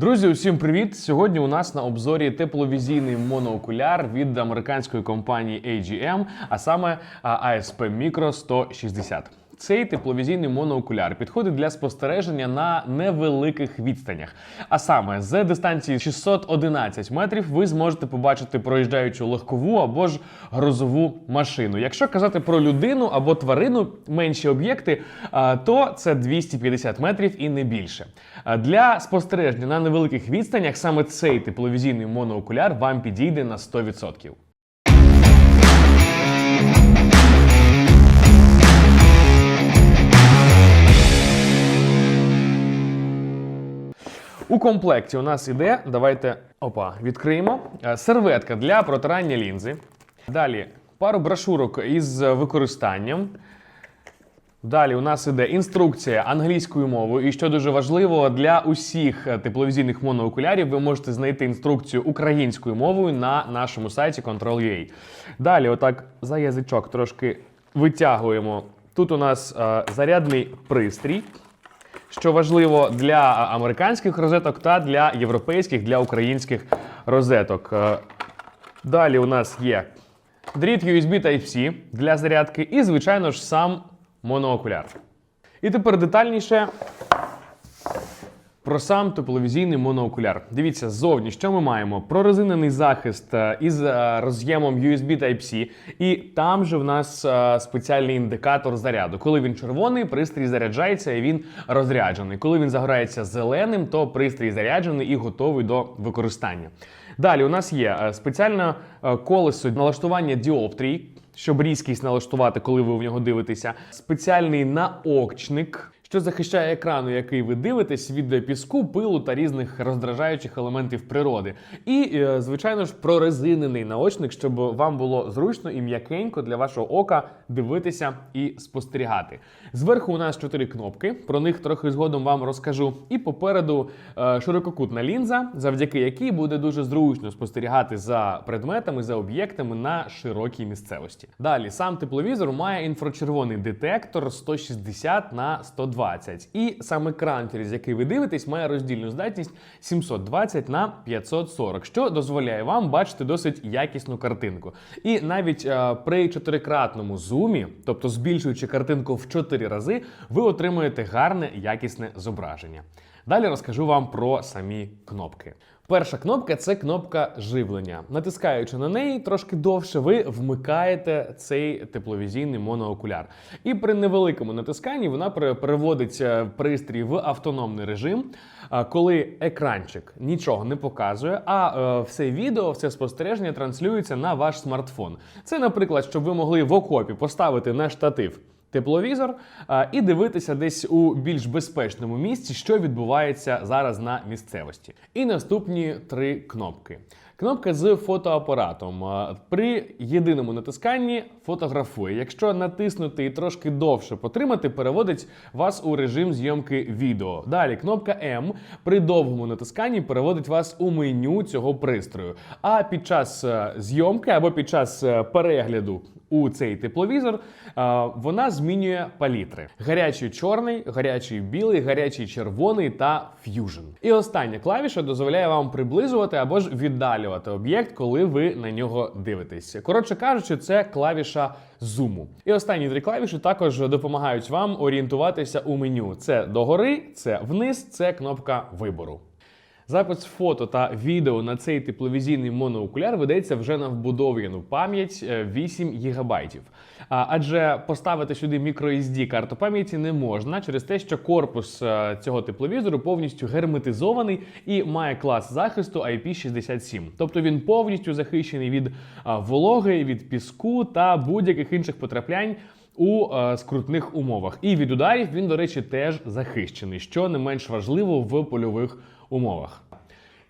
Друзі, усім привіт! Сьогодні у нас на обзорі тепловізійний моноокуляр від американської компанії AGM, а саме ASP Micro 160. Цей тепловізійний моноокуляр підходить для спостереження на невеликих відстанях. А саме з дистанції 611 метрів ви зможете побачити проїжджаючу легкову або ж грозову машину. Якщо казати про людину або тварину, менші об'єкти, то це 250 метрів і не більше. Для спостереження на невеликих відстанях саме цей тепловізійний моноокуляр вам підійде на 100%. У комплекті у нас іде, давайте опа, відкриємо. е, Серветка для протирання лінзи. Далі пару брошурок із використанням. Далі у нас іде інструкція англійською мовою. І що дуже важливо, для усіх е, тепловізійних моноокулярів ви можете знайти інструкцію українською мовою на нашому сайті Control.ua. Далі, отак, за язичок трошки витягуємо. Тут у нас е, зарядний пристрій. Що важливо для американських розеток та для європейських, для українських розеток. Е, Далі у нас є дріт USB Type-C для зарядки і, звичайно ж, сам моноокуляр. І тепер детальніше про сам тепловізійний моноокуляр. Дивіться, ззовні, що ми маємо? Прорезинений захист е, із е, роз'ємом USB Type-C, і там же в нас е, спеціальний індикатор заряду. Коли він червоний, пристрій заряджається і він розряджений. Коли він загорається зеленим, то пристрій заряджений і готовий до використання. Далі у нас є спеціальне колесо налаштування діоптрій, щоб різкість налаштувати, коли ви в нього дивитеся. Спеціальний наокчник, що захищає екран, у який ви дивитесь від піску, пилу та різних роздражаючих елементів природи. І, е, звичайно ж, прорезинений наочник, щоб вам було зручно і м'якенько для вашого ока дивитися і спостерігати. Зверху у нас чотири кнопки. Про них трохи згодом вам розкажу. І попереду е, ширококутна лінза, завдяки якій буде дуже зручно спостерігати за предметами, за об'єктами на широкій місцевості. Далі сам тепловізор має інфрачервоний детектор 160 на 120. І сам екран, через який ви дивитесь, має роздільну здатність 720 на 540, що дозволяє вам бачити досить якісну картинку. І навіть е, при чотирикратному зумі, тобто збільшуючи картинку в 4 рази, ви отримуєте гарне якісне зображення. Далі розкажу вам про самі кнопки. Перша кнопка це кнопка живлення. Натискаючи на неї трошки довше, ви вмикаєте цей тепловізійний моноокуляр. І при невеликому натисканні вона пере- переводить е, пристрій в автономний режим, коли екранчик нічого не показує, а е, все відео, все спостереження транслюється на ваш смартфон. Це, наприклад, щоб ви могли в окопі поставити на штатив тепловізор і дивитися десь у більш безпечному місці, що відбувається зараз на місцевості. І наступні три кнопки. Кнопка з фотоапаратом при єдиному натисканні фотографує. Якщо натиснути і трошки довше потримати, переводить вас у режим зйомки відео. Далі кнопка М при довгому натисканні переводить вас у меню цього пристрою. А під час е, зйомки або під час е, перегляду у цей тепловізор вона змінює палітри: гарячий чорний, гарячий білий, гарячий червоний та ф'южн. І остання клавіша дозволяє вам приблизувати або ж віддалювати об'єкт, коли ви на нього дивитесь. Коротше кажучи, це клавіша зуму. І останні три клавіші також допомагають вам орієнтуватися у меню: це догори, це вниз, це кнопка вибору. Запис фото та відео на цей тепловізійний моноокуляр ведеться вже на вбудовану пам'ять е, 8 ГБ. Адже поставити сюди microSD карту пам'яті не можна через те, що корпус е, цього тепловізору повністю герметизований і має клас захисту IP67. Тобто він повністю захищений від вологи, від піску та будь-яких інших потраплянь у е, скрутних умовах. І від ударів він, до речі, теж захищений, що не менш важливо в польових умовах.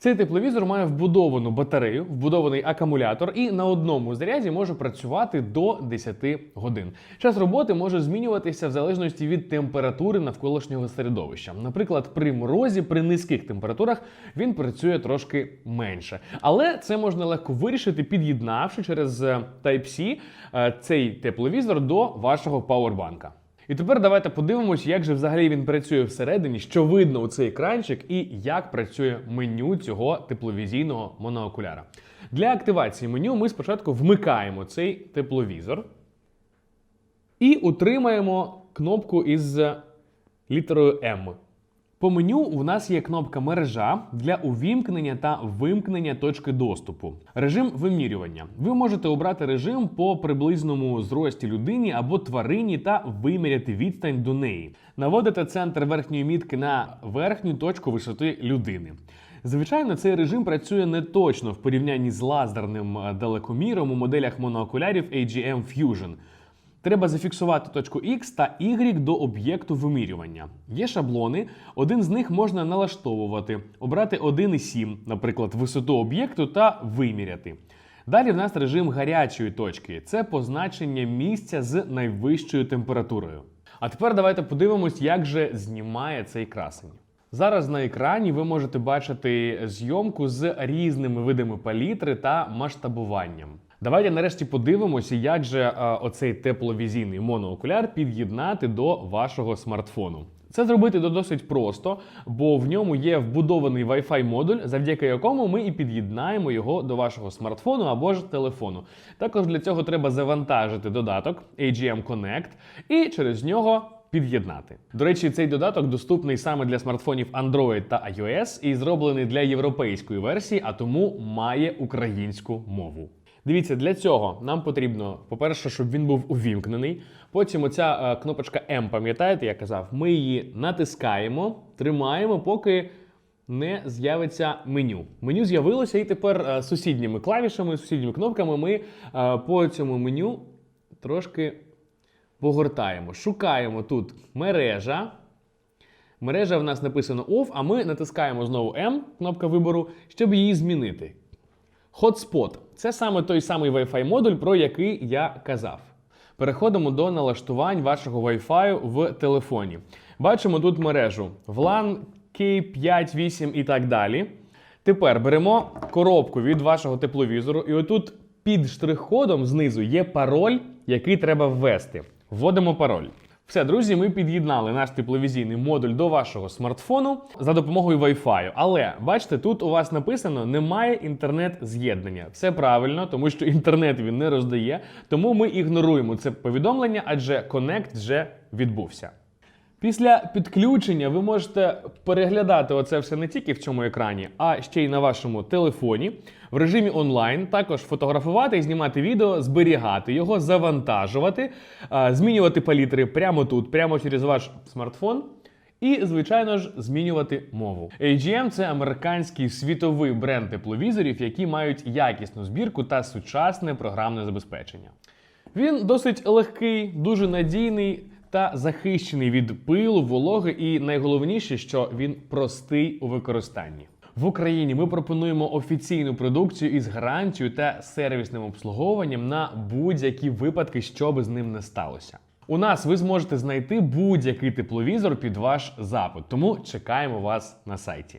Цей тепловізор має вбудовану батарею, вбудований акумулятор, і на одному заряді може працювати до 10 годин. Час роботи може змінюватися в залежності від температури навколишнього середовища. Наприклад, при морозі, при низьких температурах він працює трошки менше. Але це можна легко вирішити, під'єднавши через е, Type-C е, цей тепловізор до вашого пауербанка. І тепер давайте подивимось, як же взагалі він працює всередині, що видно у цей екранчик, і як працює меню цього тепловізійного моноокуляра. Для активації меню ми спочатку вмикаємо цей тепловізор і утримаємо кнопку із літерою М. По меню у нас є кнопка мережа для увімкнення та вимкнення точки доступу. Режим вимірювання. Ви можете обрати режим по приблизному зрості людині або тварині та виміряти відстань до неї. Наводите центр верхньої мітки на верхню точку висоти людини. Звичайно, цей режим працює не точно в порівнянні з лазерним далекоміром у моделях моноокулярів AGM Fusion. Треба зафіксувати точку X та Y до об'єкту вимірювання. Є шаблони, один з них можна налаштовувати, обрати 1,7, наприклад, висоту об'єкту та виміряти. Далі в нас режим гарячої точки це позначення місця з найвищою температурою. А тепер давайте подивимось, як же знімає цей красень. Зараз на екрані ви можете бачити зйомку з різними видами палітри та масштабуванням. Давайте нарешті подивимося, як же е, оцей тепловізійний моноокуляр під'єднати до вашого смартфону. Це зробити досить просто, бо в ньому є вбудований Wi-Fi модуль, завдяки якому ми і під'єднаємо його до вашого смартфону або ж телефону. Також для цього треба завантажити додаток AGM Connect і через нього під'єднати. До речі, цей додаток доступний саме для смартфонів Android та iOS і зроблений для європейської версії, а тому має українську мову. Дивіться, для цього нам потрібно, по-перше, щоб він був увімкнений. Потім оця е, кнопочка М, пам'ятаєте, я казав, ми її натискаємо, тримаємо, поки не з'явиться меню. Меню з'явилося, і тепер е, сусідніми клавішами, сусідніми кнопками ми е, по цьому меню трошки погортаємо. Шукаємо тут мережа. Мережа в нас написано OFF, а ми натискаємо знову M, кнопка вибору, щоб її змінити. Hotspot це саме той самий Wi-Fi модуль, про який я казав. Переходимо до налаштувань вашого Wi-Fi в телефоні. Бачимо тут мережу VLAN, K5, 8 і так далі. Тепер беремо коробку від вашого тепловізору, і отут під штрих-кодом знизу є пароль, який треба ввести. Вводимо пароль. Все, друзі, ми під'єднали наш тепловізійний модуль до вашого смартфону за допомогою Wi-Fi. Але бачите, тут у вас написано немає інтернет-з'єднання. Все правильно, тому що інтернет він не роздає. Тому ми ігноруємо це повідомлення, адже Connect вже відбувся. Після підключення ви можете переглядати оце все не тільки в цьому екрані, а ще й на вашому телефоні в режимі онлайн. Також фотографувати і знімати відео, зберігати його, завантажувати, змінювати палітри прямо тут, прямо через ваш смартфон. І, звичайно ж, змінювати мову. AGM – це американський світовий бренд тепловізорів, які мають якісну збірку та сучасне програмне забезпечення. Він досить легкий, дуже надійний та захищений від пилу, вологи, і найголовніше, що він простий у використанні. В Україні ми пропонуємо офіційну продукцію із гарантією та сервісним обслуговуванням на будь-які випадки, що би з ним не сталося. У нас ви зможете знайти будь-який тепловізор під ваш запит, тому чекаємо вас на сайті.